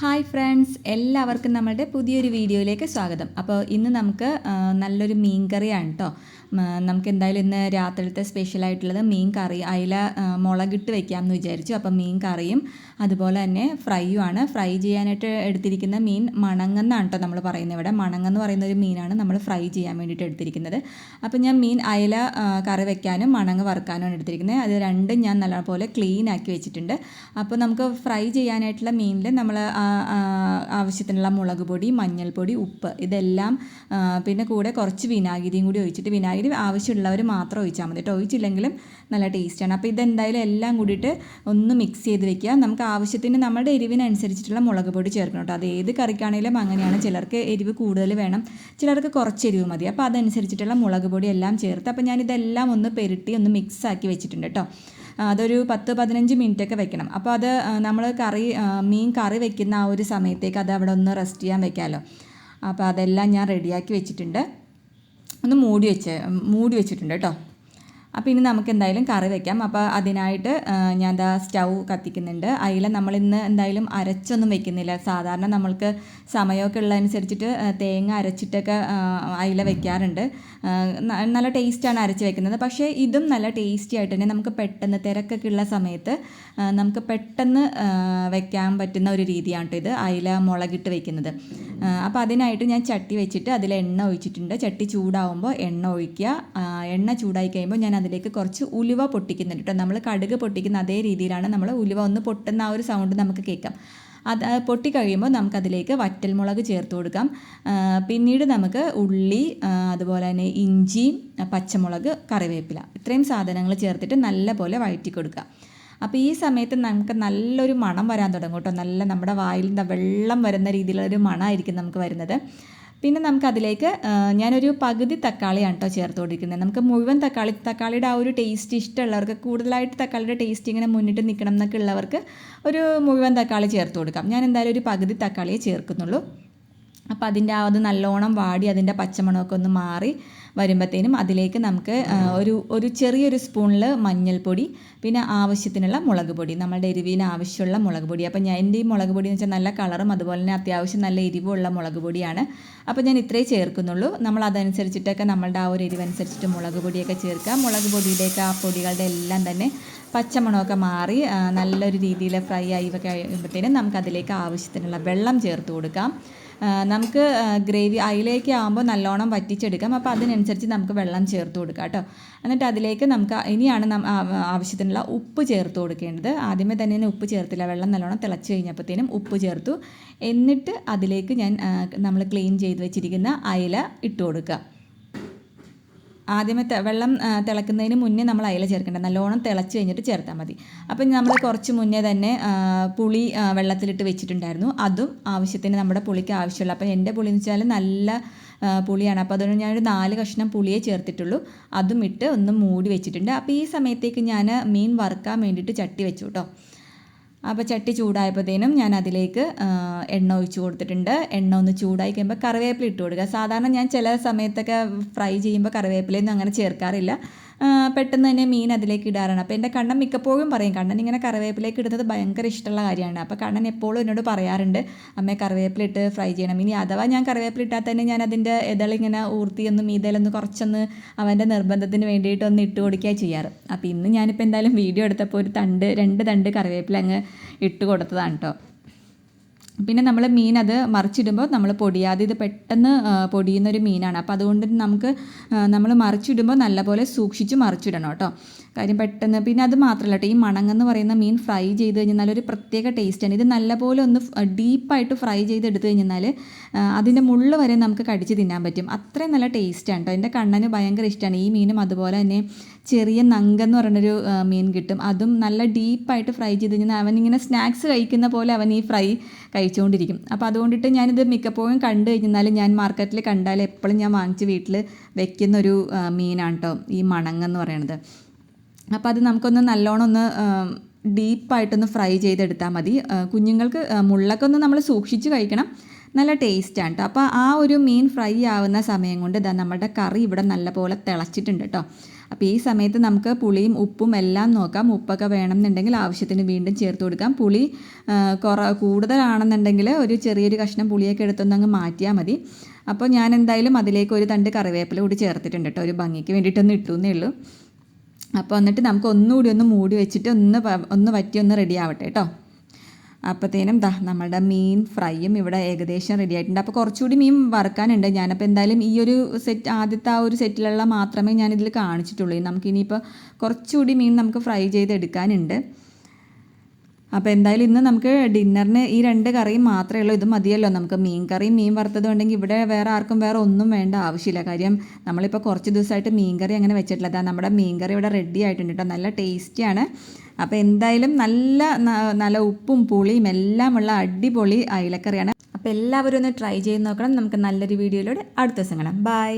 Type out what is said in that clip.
Hi friends എല്ലാവർക്കും നമ്മളുടെ പുതിയൊരു വീഡിയോയിലേക്ക് സ്വാഗതം. അപ്പോൾ ഇന്ന് നമുക്ക് നല്ലൊരു മീൻ കറിയാണ് കേട്ടോ നമുക്ക് എന്തായാലും ഇന്ന് രാത്രിയിലത്തെ സ്പെഷ്യലായിട്ടുള്ളത് മീൻ കറി അയില ആ, മുളകിട്ട് വെക്കാമെന്ന് വിചാരിച്ചു. അപ്പോൾ മീൻ കറിയും അതുപോലെ തന്നെ ഫ്രൈയും ആണ്. ഫ്രൈ ചെയ്യാനായിട്ട് എടുത്തിരിക്കുന്ന മീൻ മണങ്ങെന്നാണ് കേട്ടോ നമ്മൾ പറയുന്നത് ഇവിടെ. മണങ്ങെന്ന് പറയുന്ന ഒരു മീനാണ് നമ്മൾ ഫ്രൈ ചെയ്യാൻ വേണ്ടിയിട്ട് എടുത്തിരിക്കുന്നത്. അപ്പോൾ ഞാൻ മീൻ അയില കറി വെക്കാനും മണങ്ങ് വറുക്കാനുമാണ് എടുത്തിരിക്കുന്നത്. അത് രണ്ടും ഞാൻ നല്ലപോലെ ക്ലീൻ ആക്കി വെച്ചിട്ടുണ്ട്. അപ്പോൾ നമുക്ക് ഫ്രൈ ചെയ്യാനായിട്ടുള്ള മീനിൽ നമ്മൾ ആവശ്യത്തിനുള്ള മുളക് പൊടി മഞ്ഞൾപ്പൊടി ഉപ്പ് ഇതെല്ലാം പിന്നെ കൂടെ കുറച്ച് വിനാഗിരിയും കൂടി ഒഴിച്ചിട്ട് വിനാഗിരി ആവശ്യമുള്ളവർ മാത്രം ഒഴിച്ചാൽ മതി കേട്ടോ ഒഴിച്ചില്ലെങ്കിലും നല്ല ടേസ്റ്റാണ് അപ്പോൾ ഇതെന്തായാലും എല്ലാം കൂടിയിട്ട് ഒന്ന് മിക്സ് ചെയ്ത് വെക്കുക. നമുക്ക് ആവശ്യത്തിന് നമ്മുടെ എരിവിനനുസരിച്ചിട്ടുള്ള മുളക് പൊടി ചേർക്കണം കേട്ടോ അത് ഏത് കറിക്കാണെങ്കിലും അങ്ങനെയാണ്. ചിലർക്ക് എരിവ് കൂടുതൽ വേണം. ചിലർക്ക് കുറച്ച് എരിവ് മതി. അപ്പോൾ അതനുസരിച്ചിട്ടുള്ള മുളക് പൊടി എല്ലാം ചേർത്ത് അപ്പോൾ ഞാനിതെല്ലാം ഒന്ന് പെരുട്ടി ഒന്ന് മിക്സ് ആക്കി വെച്ചിട്ടുണ്ട് കേട്ടോ അതൊരു പത്ത് പതിനഞ്ച് മിനിറ്റ് ഒക്കെ വെക്കണം. അപ്പോൾ അത് നമ്മൾ കറി മീൻ കറി വെക്കുന്ന ആ ഒരു സമയത്തേക്ക് അത് അവിടെ ഒന്ന് റെസ്റ്റ് ചെയ്യാൻ വെക്കാമല്ലോ അപ്പോൾ അതെല്ലാം ഞാൻ റെഡിയാക്കി വെച്ചിട്ടുണ്ട്. ഒന്ന് മൂടി വെച്ച് മൂടി വെച്ചിട്ടുണ്ട് കേട്ടോ അപ്പോൾ ഇനി നമുക്ക് എന്തായാലും കറി വെക്കാം. അപ്പോൾ അതിനായിട്ട് ഞാൻ ദാ സ്റ്റൗ കത്തിക്കുന്നുണ്ട്. അയില നമ്മളിന്ന് എന്തായാലും അരച്ചൊന്നും വെക്കുന്നില്ല. സാധാരണ നമ്മൾക്ക് സമയമൊക്കെ ഉള്ളതനുസരിച്ചിട്ട് തേങ്ങ അരച്ചിട്ടൊക്കെ അയില വെക്കാറുണ്ട്. നല്ല ടേസ്റ്റാണ് അരച്ച് വെക്കുന്നത്. പക്ഷേ ഇതും നല്ല ടേസ്റ്റി ആയിട്ട് തന്നെ നമുക്ക് പെട്ടെന്ന് തിരക്കൊക്കെ ഉള്ള സമയത്ത് നമുക്ക് പെട്ടെന്ന് വെക്കാൻ പറ്റുന്ന ഒരു രീതിയാണ് ഇത്. അയില മുളകിട്ട് വെക്കുന്നത്. അപ്പോൾ അതിനായിട്ട് ഞാൻ ചട്ടി വെച്ചിട്ട് അതിൽ എണ്ണ ഒഴിച്ചിട്ടുണ്ട്. ചട്ടി ചൂടാവുമ്പോൾ എണ്ണ ഒഴിക്കുക. എണ്ണ ചൂടായി കഴിയുമ്പോൾ ഞാൻ അതിലേക്ക് കുറച്ച് ഉലുവ പൊട്ടിക്കുന്നുണ്ട് കേട്ടോ. നമ്മൾ കടുക് പൊട്ടിക്കുന്ന അതേ രീതിയിലാണ് നമ്മൾ ഉലുവ ഒന്ന് പൊട്ടുന്ന ആ ഒരു സൗണ്ട് നമുക്ക് കേൾക്കാം. അത് പൊട്ടി കഴിയുമ്പോൾ നമുക്കതിലേക്ക് വറ്റൽമുളക് ചേർത്ത് കൊടുക്കാം. പിന്നീട് നമുക്ക് ഉള്ളി അതുപോലെ തന്നെ ഇഞ്ചി പച്ചമുളക് കറിവേപ്പില ഇത്രയും സാധനങ്ങൾ ചേർത്തിട്ട് നല്ല പോലെ വഴറ്റി കൊടുക്കുക. അപ്പോൾ ഈ സമയത്ത് നമുക്ക് നല്ലൊരു മണം വരാൻ തുടങ്ങും കേട്ടോ. നല്ല നമ്മുടെ വായിൽ നിന്ന് വെള്ളം വരുന്ന രീതിയിലുള്ള ഒരു മണമായിരിക്കും നമുക്ക് വരുന്നത്. പിന്നെ നമുക്ക് അതിലേക്ക് ഞാനൊരു പകുതി തക്കാളിയാണ് കേട്ടോ ചേർത്ത് കൊടുക്കുന്നത് നമുക്ക് മുഴുവൻ തക്കാളി തക്കാളിയുടെ ആ ഒരു ടേസ്റ്റ് ഇഷ്ടമുള്ളവർക്ക് കൂടുതലായിട്ട് തക്കാളിയുടെ ടേസ്റ്റ് ഇങ്ങനെ മുന്നിട്ട് നിൽക്കണം എന്നൊക്കെ ഉള്ളവർക്ക് ഒരു മുഴുവൻ തക്കാളി ചേർത്ത് കൊടുക്കാം. ഞാൻ എന്തായാലും ഒരു പകുതി തക്കാളിയെ ചേർക്കുന്നുള്ളൂ. അപ്പോൾ അതിന്റെ ആ അത് നല്ലോണം വാടി അതിന്റെ പച്ചമണമൊക്കെ ഒന്ന് മാറി വരുമ്പോഴത്തേനും അതിലേക്ക് നമുക്ക് ഒരു ഒരു ചെറിയൊരു സ്പൂണിൽ മഞ്ഞൾപ്പൊടി പിന്നെ ആവശ്യത്തിനുള്ള മുളക് പൊടി നമ്മളുടെ എരിവിന് ആവശ്യമുള്ള മുളക് പൊടി. അപ്പോൾ ഞാൻ എന്റെ ഈ മുളക് പൊടി എന്ന് വെച്ചാൽ നല്ല കളറും അതുപോലെ തന്നെ അത്യാവശ്യം നല്ല എരിവുള്ള മുളക് പൊടിയാണ്. അപ്പോൾ ഞാൻ ഇത്രേ ചേർക്കുന്നുള്ളൂ. നമ്മൾ അതനുസരിച്ചിട്ടൊക്കെ നമ്മളുടെ ആ ഒരു എരിവനുസരിച്ചിട്ട് മുളക് പൊടിയൊക്കെ ചേർക്കുക. മുളക് പൊടിയുടെയൊക്കെ ആ പൊടികളുടെ എല്ലാം തന്നെ പച്ചമണമൊക്കെ മാറി നല്ലൊരു രീതിയിൽ ഫ്രൈ ആയി കഴിയുമ്പോഴത്തേനും നമുക്ക് അതിലേക്ക് ആവശ്യത്തിനുള്ള വെള്ളം ചേർത്ത് കൊടുക്കാം. നമുക്ക് ഗ്രേവി അയിലേക്ക് ആകുമ്പോൾ നല്ലോണം വറ്റിച്ചെടുക്കാം. അപ്പോൾ അതിനനുസരിച്ച് നമുക്ക് വെള്ളം ചേർത്ത് കൊടുക്കാം കേട്ടോ. എന്നിട്ട് അതിലേക്ക് നമുക്ക് ഇനിയാണ് ആവശ്യത്തിനുള്ള ഉപ്പ് ചേർത്ത് കൊടുക്കേണ്ടത്. ആദ്യമേ തന്നെ ഉപ്പ് ചേർത്തില്ല. വെള്ളം നല്ലോണം തിളച്ച് കഴിഞ്ഞപ്പോഴത്തേനും ഉപ്പ് ചേർത്തു. എന്നിട്ട് അതിലേക്ക് ഞാൻ നമ്മൾ ക്ലീൻ ചെയ്ത് വെച്ചിരിക്കുന്ന അയില ഇട്ട് കൊടുക്കുക. ആദ്യമേ വെള്ളം തിളക്കുന്നതിന് മുന്നേ നമ്മൾ അയില ചേർക്കേണ്ട നല്ലോണം തിളച്ച് കഴിഞ്ഞിട്ട് ചേർത്താൽ മതി. അപ്പം നമ്മൾ കുറച്ച് മുന്നേ തന്നെ പുളി വെള്ളത്തിലിട്ട് വെച്ചിട്ടുണ്ടായിരുന്നു. അതും ആവശ്യത്തിന് നമ്മുടെ പുളിക്ക് ആവശ്യമുള്ള. അപ്പം എന്റെ പുളി എന്ന് വെച്ചാൽ നല്ല പുളിയാണ്. അപ്പോൾ അതുകൊണ്ട് ഞാനൊരു നാല് കഷ്ണം പുളിയെ ചേർത്തിട്ടുള്ളൂ. അതും ഇട്ട് ഒന്ന് മൂടി വെച്ചിട്ടുണ്ട്. അപ്പോൾ ഈ സമയത്തേക്ക് ഞാൻ മീൻ വറുക്കാൻ വേണ്ടിയിട്ട് ചട്ടി വെച്ചു കേട്ടോ. അപ്പോൾ ചട്ടി ചൂടായപ്പോഴത്തേനും ഞാൻ അതിലേക്ക് എണ്ണ ഒഴിച്ച് കൊടുത്തിട്ടുണ്ട്. എണ്ണ ഒന്ന് ചൂടായി കഴിയുമ്പോൾ കറിവേപ്പില ഇട്ട് കൊടുക്കുക. സാധാരണ ഞാൻ ചില സമയത്തൊക്കെ ഫ്രൈ ചെയ്യുമ്പോൾ കറിവേപ്പിലയൊന്നും അങ്ങനെ ചേർക്കാറില്ല. പെട്ടെന്ന് തന്നെ മീൻ അതിലേക്ക് ഇടാറാണ്. അപ്പോൾ എന്റെ കണ്ണൻ മിക്കപ്പോഴും പറയും കണ്ണൻ ഇങ്ങനെ കറിവേപ്പിലേക്ക് ഇടുന്നത് ഭയങ്കര ഇഷ്ടമുള്ള കാര്യമാണ്. അപ്പോൾ കണ്ണൻ എപ്പോഴും എന്നോട് പറയാറുണ്ട് അമ്മ കറിവേപ്പില ഇട്ട് ഫ്രൈ ചെയ്യണം. ഇനി അഥവാ ഞാൻ കറിവേപ്പില ഇട്ടാൽ തന്നെ ഞാൻ അതിന്റെ ഇതളിങ്ങനെ ഊർത്തിയൊന്ന് മീതയിലൊന്ന് കുറച്ചൊന്ന് അവന്റെ നിർബന്ധത്തിന് വേണ്ടിയിട്ട് ഒന്ന് ഇട്ട് കൊടുക്കുക ചെയ്യാറ്. അപ്പോൾ ഇന്ന് ഞാനിപ്പോൾ എന്തായാലും വീഡിയോ എടുത്തപ്പോൾ ഒരു തണ്ട് രണ്ട് തണ്ട് കറിവേപ്പില അങ്ങ് ഇട്ട് കൊടുത്തതാണ് കേട്ടോ പിന്നെ നമ്മൾ മീൻ അത് മറിച്ചിടുമ്പോൾ നമ്മൾ പൊടിയാതെ ഇത് പെട്ടെന്ന് പൊടിയുന്ന ഒരു മീനാണ്. അപ്പോൾ അതുകൊണ്ട് നമുക്ക് നമ്മൾ മറിച്ചിടുമ്പോൾ നല്ലപോലെ സൂക്ഷിച്ച് മറിച്ചിടണം കേട്ടോ. കാര്യം പെട്ടെന്ന് പിന്നെ അത് മാത്രമല്ല കേട്ടോ ഈ മണങ്ങെന്ന് പറയുന്ന മീൻ ഫ്രൈ ചെയ്ത് കഴിഞ്ഞാൽ ഒരു പ്രത്യേക ടേസ്റ്റാണ് ഇത് നല്ലപോലെ ഒന്ന് ഡീപ്പായിട്ട് ഫ്രൈ ചെയ്ത് എടുത്തു കഴിഞ്ഞാൽ അതിന്റെ മുള്ള് വരെ നമുക്ക് കടിച്ച് തിന്നാൻ പറ്റും. അത്രയും നല്ല ടേസ്റ്റാണ് കേട്ടോ. എന്റെ കണ്ണന് ഭയങ്കര ഇഷ്ടമാണ്. ഈ മീനും അതുപോലെ തന്നെ ചെറിയ നങ്കെന്ന് പറയുന്നൊരു മീൻ കിട്ടും. അതും നല്ല ഡീപ്പായിട്ട് ഫ്രൈ ചെയ്ത് കഴിഞ്ഞാൽ അവൻ ഇങ്ങനെ സ്നാക്സ് കഴിക്കുന്ന പോലെ അവൻ ഈ ഫ്രൈ കഴിച്ചുകൊണ്ടിരിക്കും. അപ്പോൾ അതുകൊണ്ടിട്ട് ഞാനിത് മിക്കപ്പോഴും കണ്ടു കഴിഞ്ഞാലും ഞാൻ മാർക്കറ്റിൽ കണ്ടാൽ എപ്പോഴും ഞാൻ വാങ്ങിച്ച് വീട്ടിൽ വെക്കുന്നൊരു മീനാണ് കേട്ടോ ഈ മണങ്ങെന്ന് പറയണത്. അപ്പോൾ അത് നമുക്കൊന്ന് നല്ലോണം ഒന്ന് ഡീപ്പായിട്ടൊന്ന് ഫ്രൈ ചെയ്തെടുത്താൽ മതി. കുഞ്ഞുങ്ങൾക്ക് മുള്ളൊക്കെ ഒന്ന് നമ്മൾ സൂക്ഷിച്ച് കഴിക്കണം. നല്ല ടേസ്റ്റാണ് കേട്ടോ അപ്പോൾ ആ ഒരു മീൻ ഫ്രൈ ആവുന്ന സമയം കൊണ്ട് ഇതാ നമ്മുടെ കറി ഇവിടെ നല്ലപോലെ തിളച്ചിട്ടുണ്ട് കേട്ടോ അപ്പോൾ ഈ സമയത്ത് നമുക്ക് പുളിയും ഉപ്പും എല്ലാം നോക്കാം. ഉപ്പൊക്കെ വേണമെന്നുണ്ടെങ്കിൽ ആവശ്യത്തിന് വീണ്ടും ചേർത്ത് കൊടുക്കാം. പുളി കുറ കൂടുതലാണെന്നുണ്ടെങ്കിൽ ഒരു ചെറിയൊരു കഷ്ണം പുളിയൊക്കെ എടുത്തൊന്ന് അങ്ങ് മാറ്റിയാൽ മതി. അപ്പോൾ ഞാൻ എന്തായാലും അതിലേക്ക് ഒരു തണ്ട് കറിവേപ്പില കൂടി ചേർത്തിട്ടുണ്ട് കേട്ടോ. ഒരു ഭംഗിക്ക് വേണ്ടിയിട്ടൊന്ന് ഇട്ടു എന്നേ ഉള്ളൂ. അപ്പോൾ എന്നിട്ട് നമുക്ക് ഒന്നുകൂടി ഒന്ന് മൂടി വെച്ചിട്ട് ഒന്ന് ഒന്ന് വറ്റി ഒന്ന് റെഡി ആവട്ടെ കേട്ടോ. അപ്പോഴത്തേനും ദാ നമ്മളുടെ മീൻ ഫ്രൈയും ഇവിടെ ഏകദേശം റെഡി ആയിട്ടുണ്ട്. അപ്പോൾ കുറച്ചുകൂടി മീൻ വറുക്കാനുണ്ട്. ഞാനപ്പോൾ എന്തായാലും ഈ ഒരു സെറ്റ് ആദ്യത്തെ ആ ഒരു സെറ്റിലുള്ള മാത്രമേ ഞാനിതിൽ കാണിച്ചിട്ടുള്ളൂ. നമുക്കിനിയിപ്പോൾ കുറച്ചുകൂടി മീൻ നമുക്ക് ഫ്രൈ ചെയ്തെടുക്കാനുണ്ട്. അപ്പോൾ എന്തായാലും ഇന്ന് നമുക്ക് ഡിന്നറിന് ഈ രണ്ട് കറിയും മാത്രമേ ഉള്ളൂ. ഇത് മതിയല്ലോ. നമുക്ക് മീൻ കറിയും മീൻ വറുത്തത് ഉണ്ടെങ്കിൽ ഇവിടെ വേറെ ആർക്കും വേറെ ഒന്നും വേണ്ട ആവശ്യമില്ല. കാര്യം നമ്മളിപ്പോൾ കുറച്ച് ദിവസമായിട്ട് മീൻ കറി അങ്ങനെ വെച്ചിട്ടില്ല. അതാ നമ്മുടെ മീൻ കറി ഇവിടെ റെഡി ആയിട്ടുണ്ട് കേട്ടോ നല്ല ടേസ്റ്റിയാണ് അപ്പോൾ എന്തായാലും നല്ല നല്ല ഉപ്പും പുളിയും എല്ലാം ഉള്ള അടിപൊളി അയിലക്കറിയാണ്. അപ്പോൾ എല്ലാവരും ഒന്ന് ട്രൈ ചെയ്ത് നോക്കണം. നമുക്ക് നല്ലൊരു വീഡിയോയിലൂടെ അടുത്ത ദിവസം കാണാം. ബൈ